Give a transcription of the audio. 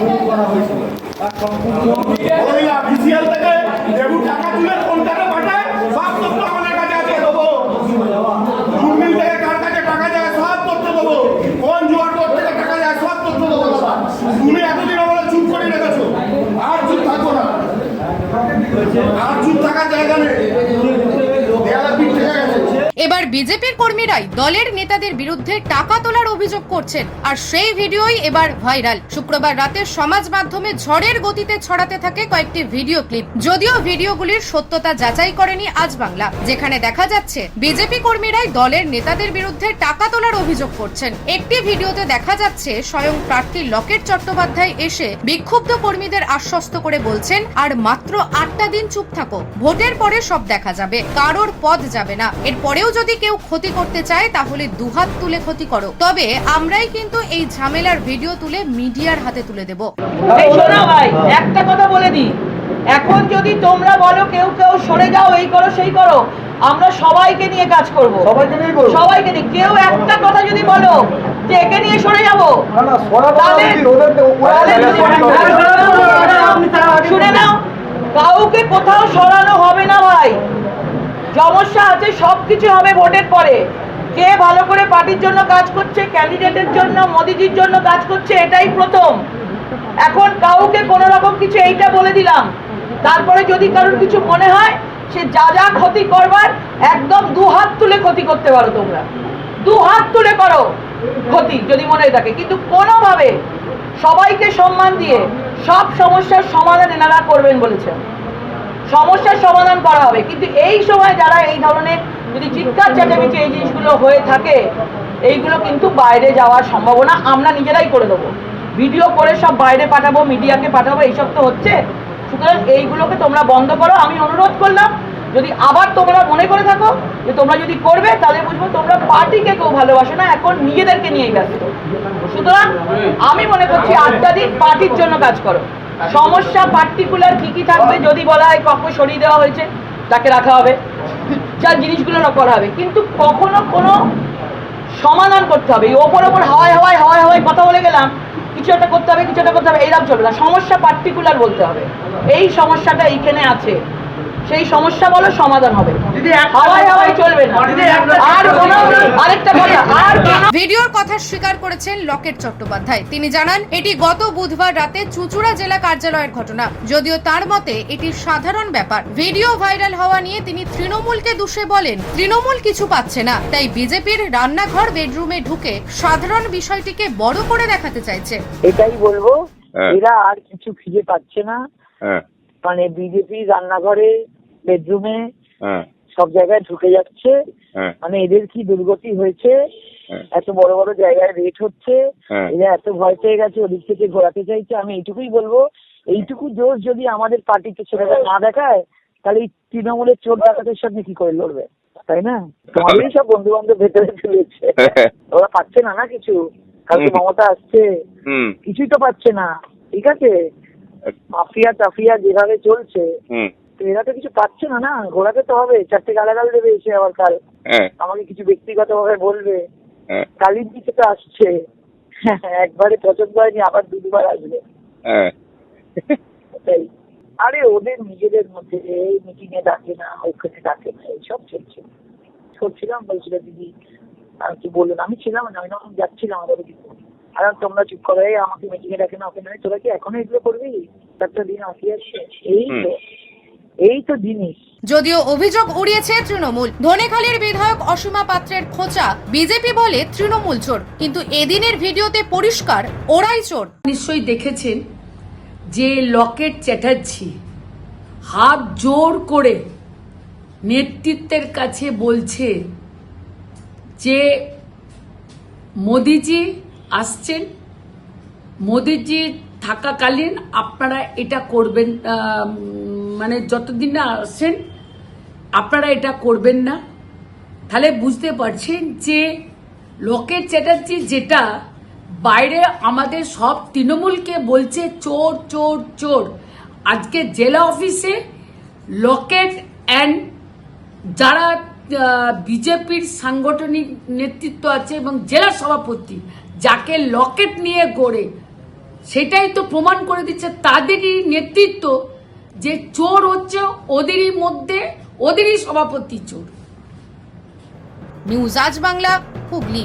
শুরু করা হয়েছিল। তার সম্পূর্ণ ওই থেকে যেমন টাকা তুলে টাকা পাঠায়। সব তথ্য আমাদের কাছে আছে। দেবো দুর্মিল থেকে কার কাছে টাকা যায় সব তথ্য দেবো। কোন জোয়ার বোর্ড থেকে টাকা যায় সব তথ্য দেবো দাদা তুমি এতদিন আমাদের চুপ করে রেখেছো। আর চুপ থাকব না। আর চুপ থাকার জায়গা নেই দেয়ালে পিঠ থেকে গেছে এবার বিজেপির কর্মীরাই দলের নেতাদের বিরুদ্ধে টাকা তোলার অভিযোগ করছেন। আর সেই ভিডিওই এবার ভাইরাল। শুক্রবার রাতে সমাজ মাধ্যমে ঝড়ের গতিতে ছড়াতে থাকে কয়েকটি ভিডিও ক্লিপ। যদিও ভিডিওগুলির সত্যতা যাচাই করেনি আজ বাংলা। যেখানে দেখা যাচ্ছে, বিজেপি কর্মীরাই দলের নেতাদের বিরুদ্ধে টাকা তোলার অভিযোগ করছেন। একটি ভিডিওতে দেখা যাচ্ছে, স্বয়ং প্রার্থী লকেট চট্টোপাধ্যায় এসে বিক্ষুব্ধ কর্মীদের আশ্বস্ত করে বলছেন, আর মাত্র আটটা দিন চুপ থাকো। ভোটের পরে সব দেখা যাবে। কারোর পদ যাবে না। এরপরেও যদি কেউ ক্ষতি করতে চায় তাহলে দুহাত তুলে ক্ষতি করো। তবে আমরাই কিন্তু এই ঝামেলার ভিডিও তুলে মিডিয়ার হাতে তুলে দেব। ভাই একটা কথা বলে দিই। এখন যদি তোমরা বলো কেউ কেউ সরে যাও এই করো সেই করো আমরা সবাইকে নিয়ে কাজ করব। সবাইকে নিয়ে করব? সবাইকে নিয়ে। কেউ একটা কথা যদি বলো যে একে নিয়ে সরে যাব না না সরা তাহলে- তাহলে যদি- শুনে নাও কাউকে কোথাও সরানো হবে না ভাই। সমস্যা আছে সব কিছু হবে ভোটের পরে। কে ভালো করে পার্টির জন্য কাজ করছে, ক্যান্ডিডেটের জন্য, মোদিজির জন্য কাজ করছে, এটাই প্রথম। এখন কাউকে কোনো রকম কিছু এইটা বলে দিলাম। তারপরে যদি কারোর কিছু মনে হয়, সে যা যা ক্ষতি করবার, একদম দু হাত তুলে ক্ষতি করতে পারো তোমরা। দু হাত তুলে করো ক্ষতি, যদি মনে থাকে কিন্তু কোনোভাবে সবাইকে সম্মান দিয়ে সব সমস্যার সমাধান এনারা করবেন বলেছেন। সমস্যার সমাধান করা হবে। কিন্তু এই সময় যারা এই ধরনের যদি চিৎকার চেঁচামেচি এই জিনিসগুলো হয়ে থাকে, এইগুলো কিন্তু বাইরে যাওয়ার সম্ভাবনা আমরা নিজেরাই করে দেবো। ভিডিও করে সব বাইরে পাঠাবো, মিডিয়াকে পাঠাবো, এইসব তো হচ্ছে। সুতরাং এইগুলোকে তোমরা বন্ধ করো। আমি অনুরোধ করলাম, যদি আবার তোমরা মনে করে থাকো যে তোমরা যদি করবে, তাহলে বুঝব তোমরা পার্টিকে কেউ ভালোবাসো না, এখন নিজেদেরকে নিয়েই ব্যস্ত। সুতরাং আমি মনে করছি আটটা দিন, পার্টির জন্য কাজ করো। সমস্যা পার্টিকুলার কি কি থাকবে যদি বলা হয় কখন সরিয়ে দেওয়া হয়েছে, তাকে রাখা হবে। যার জিনিসগুলো করা হবে। কিন্তু কখনো কোনো সমাধান করতে হবে। ওপর ওপর হাওয়ায় হাওয়ায় হাওয়ায় হাওয়ায় কথা বলে গেলাম, কিছু একটা করতে হবে, কিছু একটা করতে হবে এইরকম চলবে না। সমস্যা পার্টিকুলার বলতে হবে। এই সমস্যাটা এইখানে আছে। সেই সমস্যা বলো সমাধান হবে। হাওয়ায় হাওয়ায় চলবে না। আর কোনো আরেকটা কথা আর ভিডিওর কথা স্বীকার করেছেন লকেট চট্টোপাধ্যায়। তিনি জানান এটি গত বুধবার রাতে চুঁচুড়া জেলা কার্যালয়ের ঘটনা। যদিও তার মতে এটি সাধারণ ব্যাপার। ভিডিও ভাইরাল হওয়া নিয়ে তিনি তৃণমূলকে দোষে বলেন তৃণমূল কিছু পাচ্ছে না। তাই বিজেপির রান্নাঘর বেডরুমে ঢুকে সাধারণ বিষয়টিকে বড় করে দেখাতে চাইছে। এটাই বলব হ্যাঁ। এরা আর কিছু খুঁজে পাচ্ছে না। হ্যাঁ। মানে বিজেপি রান্নাঘরে বেডরুমে হ্যাঁ। সব জায়গায় ঢুকে যাচ্ছে। হ্যাঁ। মানে এদের কি দুর্গতি হয়েছে? হ্যাঁ। এত বড় বড় জায়গায় রেট হচ্ছে। এরা এত ভয় পেয়ে গেছে ওদিক থেকে ঘোরাতে চাইছে। আমি এইটুকুই বলব এইটুকু জোর যদি আমাদের পার্টিতে ছেলেরা না দেখায় তাহলে এই তৃণমূলের চোর ডাকাতের সঙ্গে কি করে লড়বে? তাই না? তোমাদেরই সব বন্ধু বান্ধব ভেতরে চলেছে ওরা পাচ্ছে না না কিছু? কালকে। মমতা আসছে। কিছুই তো পাচ্ছে না। ঠিক আছে? মাফিয়া টাফিয়া যেভাবে চলছে তো এরা তো কিছু পাচ্ছে না না? ঘোরাতে তো হবে চারটে গালাগাল দেবে এসে আবার কাল। হ্যাঁ। আমাকে কিছু ব্যক্তিগত ভাবে বলবে। হ্যাঁ। কালির দিকে তো আসছে। একবারে পছন্দ হয়নি আবার দু দুবার আসবে। হ্যাঁ। তাই। আরে ওদের নিজেদের মধ্যে এই মিটিং এ ডাকে না ওইখানে ডাকে না এইসব চলছে। করছিলাম বলছিল দিদি আর কি বললেন আমি ছিলাম না আমি যাচ্ছিলাম আমাদের কিছু আর তোমরা চুপ করে এই আমাকে মিটিং এ ডাকে না ওকে নয় তোরা কি এখনও এগুলো করবি? চারটা দিন আসি আসছে এই তো এই তো জিনিস। যদিও অভিযোগ উড়িয়েছে তৃণমূল ধনেখালীর বিধায়ক অসীমা পাত্রের খোঁচা বিজেপি বলে তৃণমূল চোর কিন্তু এদিনের ভিডিওতে পরিষ্কার ওরাই চোর। নিশ্চয়ই দেখেছেন যে লকেট চ্যাটার্জি হাত জোর করে নেতৃত্বের কাছে বলছে যে মোদিজি আসছেন। মোদিজি থাকাকালীন আপনারা এটা করবেন মানে যতদিন না আসেন আপনারা এটা করবেন না। তাহলে বুঝতে পারছেন যে লকেট চ্যাটার্জি যেটা, বাইরে আমাদের সব তৃণমূলকে বলছে চোর চোর চোর। আজকে জেলা অফিসে লকেট অ্যান্ড যারা বিজেপির সাংগঠনিক নেতৃত্ব আছে এবং জেলা সভাপতি যাকে লকেট নিয়ে গড়ে, সেটাই তো প্রমাণ করে দিচ্ছে তাদেরই নেতৃত্ব যে চোর হচ্ছে ওদেরই মধ্যে, ওদেরই সভাপতি চোর। নিউজ আজ বাংলা, হুগলি।